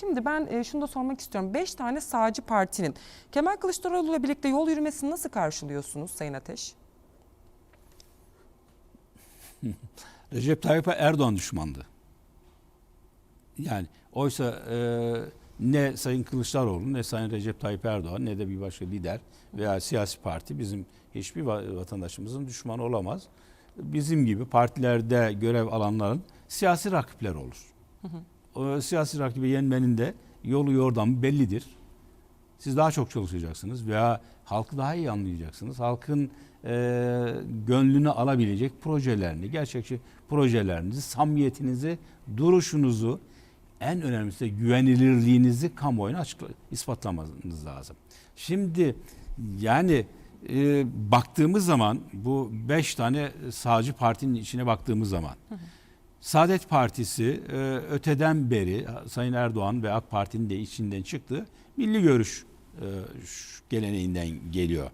Şimdi ben e, şunu da sormak istiyorum. Beş tane sağcı partinin Kemal Kılıçdaroğlu ile birlikte yol yürümesini nasıl karşılıyorsunuz Sayın Ateş? Recep Tayyip Erdoğan düşmandı. Yani oysa e, ne Sayın Kılıçdaroğlu ne Sayın Recep Tayyip Erdoğan ne de bir başka lider veya siyasi parti bizim hiçbir va- vatandaşımızın düşmanı olamaz. Bizim gibi partilerde görev alanların siyasi rakipler olur. O siyasi rakibi yenmenin de yolu yordamı bellidir. Siz daha çok çalışacaksınız veya halkı daha iyi anlayacaksınız. Halkın e, gönlünü alabilecek projelerini, gerçekçi projelerinizi, samimiyetinizi, duruşunuzu, en önemlisi de güvenilirliğinizi kamuoyuna açıkla, ispatlamanız lazım. Şimdi yani e, baktığımız zaman bu beş tane sağcı partinin içine baktığımız zaman Saadet Partisi e, öteden beri Sayın Erdoğan ve AK Parti'nin de içinden çıktığı milli görüş e, geleneğinden geliyor.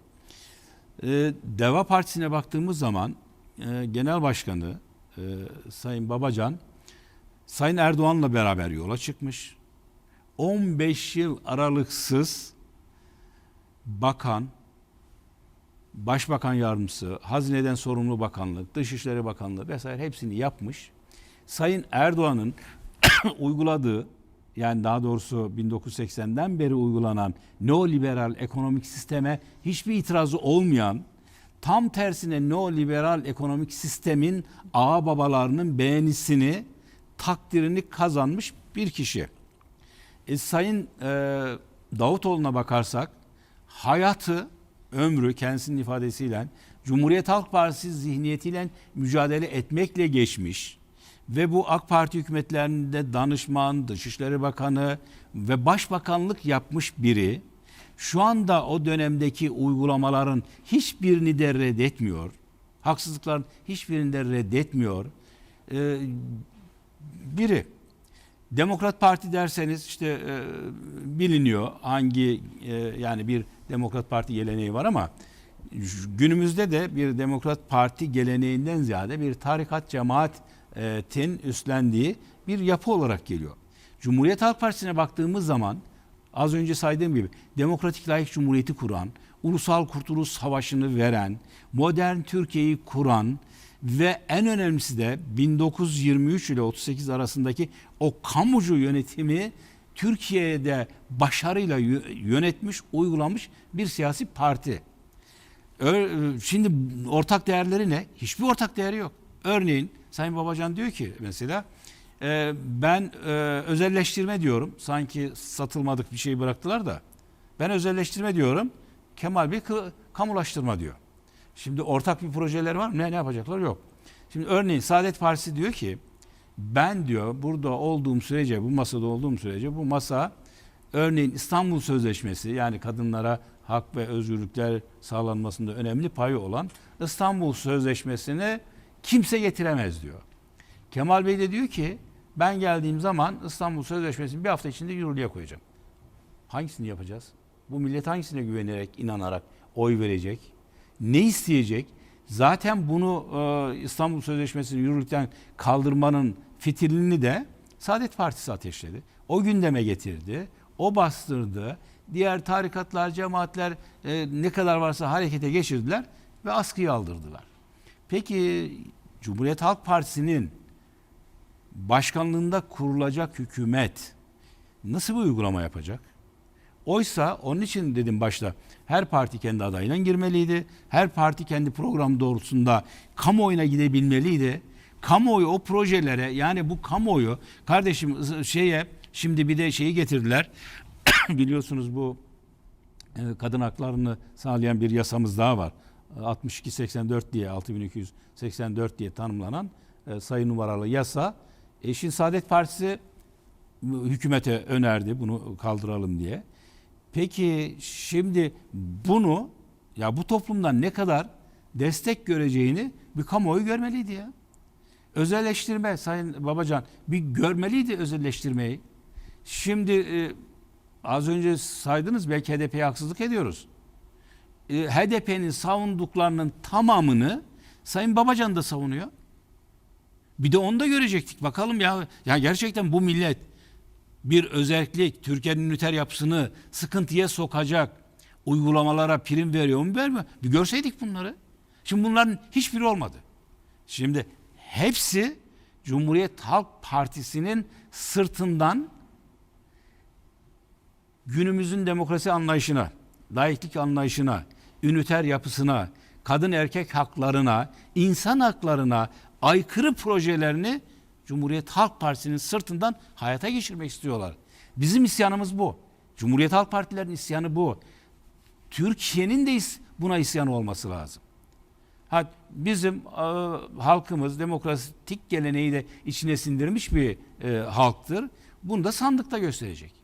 E, Deva Partisi'ne baktığımız zaman e, Genel Başkanı e, Sayın Babacan Sayın Erdoğan'la beraber yola çıkmış. 15 yıl aralıksız bakan, başbakan yardımcısı, hazineden sorumlu bakanlık, dışişleri bakanlığı vesaire hepsini yapmış. Sayın Erdoğan'ın uyguladığı yani daha doğrusu 1980'den beri uygulanan neoliberal ekonomik sisteme hiçbir itirazı olmayan tam tersine neoliberal ekonomik sistemin ağa babalarının beğenisini takdirini kazanmış bir kişi. E, Sayın e, Davutoğlu'na bakarsak hayatı, ömrü kendisinin ifadesiyle Cumhuriyet Halk Partisi zihniyetiyle mücadele etmekle geçmiş ve bu AK Parti hükümetlerinde danışman, Dışişleri Bakanı ve Başbakanlık yapmış biri şu anda o dönemdeki uygulamaların hiçbirini de reddetmiyor. Haksızlıkların hiçbirini de reddetmiyor. Ee, biri. Demokrat Parti derseniz işte e, biliniyor hangi e, yani bir Demokrat Parti geleneği var ama günümüzde de bir Demokrat Parti geleneğinden ziyade bir tarikat cemaatin üstlendiği bir yapı olarak geliyor. Cumhuriyet Halk Partisi'ne baktığımız zaman az önce saydığım gibi demokratik layık cumhuriyeti kuran, ulusal kurtuluş savaşını veren, modern Türkiye'yi kuran ve en önemlisi de 1923 ile 38 arasındaki o kamucu yönetimi Türkiye'de başarıyla yö- yönetmiş, uygulamış bir siyasi parti. Şimdi ortak değerleri ne? Hiçbir ortak değeri yok. Örneğin Sayın Babacan diyor ki mesela e, ben e, özelleştirme diyorum. Sanki satılmadık bir şey bıraktılar da. Ben özelleştirme diyorum. Kemal Bey kamulaştırma diyor. Şimdi ortak bir projeler var mı? Ne, ne yapacaklar? Yok. Şimdi örneğin Saadet Partisi diyor ki ben diyor burada olduğum sürece bu masada olduğum sürece bu masa örneğin İstanbul Sözleşmesi yani kadınlara hak ve özgürlükler sağlanmasında önemli payı olan İstanbul Sözleşmesi'ni kimse getiremez diyor. Kemal Bey de diyor ki ben geldiğim zaman İstanbul Sözleşmesi'ni bir hafta içinde yürürlüğe koyacağım. Hangisini yapacağız? Bu millet hangisine güvenerek, inanarak oy verecek? Ne isteyecek? Zaten bunu e, İstanbul Sözleşmesi'ni yürürlükten kaldırmanın fitilini de Saadet Partisi ateşledi. O gündeme getirdi. O bastırdı. Diğer tarikatlar, cemaatler e, ne kadar varsa harekete geçirdiler ve askıya aldırdılar. Peki Cumhuriyet Halk Partisi'nin başkanlığında kurulacak hükümet nasıl bir uygulama yapacak? Oysa onun için dedim başta her parti kendi adayıyla girmeliydi. Her parti kendi program doğrultusunda kamuoyuna gidebilmeliydi. Kamuoyu o projelere yani bu kamuoyu kardeşim şeye şimdi bir de şeyi getirdiler. Biliyorsunuz bu e, kadın haklarını sağlayan bir yasamız daha var. 6284 diye 6284 diye tanımlanan e, sayı numaralı yasa. Eşin Saadet Partisi hükümete önerdi bunu kaldıralım diye. Peki şimdi bunu ya bu toplumdan ne kadar destek göreceğini bir kamuoyu görmeliydi ya. Özelleştirme Sayın Babacan bir görmeliydi özelleştirmeyi. Şimdi e, az önce saydınız belki HDP'ye haksızlık ediyoruz. E, HDP'nin savunduklarının tamamını Sayın Babacan da savunuyor. Bir de onu da görecektik. Bakalım ya ya gerçekten bu millet bir özellik Türkiye'nin üniter yapısını sıkıntıya sokacak uygulamalara prim veriyor mu vermiyor? Bir görseydik bunları. Şimdi bunların hiçbiri olmadı. Şimdi hepsi Cumhuriyet Halk Partisi'nin sırtından günümüzün demokrasi anlayışına, layıklık anlayışına, üniter yapısına, kadın erkek haklarına, insan haklarına aykırı projelerini Cumhuriyet Halk Partisi'nin sırtından hayata geçirmek istiyorlar. Bizim isyanımız bu. Cumhuriyet Halk Partilerinin isyanı bu. Türkiye'nin de buna isyan olması lazım. Ha, bizim e, halkımız demokratik geleneği de içine sindirmiş bir e, halktır. Bunu da sandıkta gösterecek.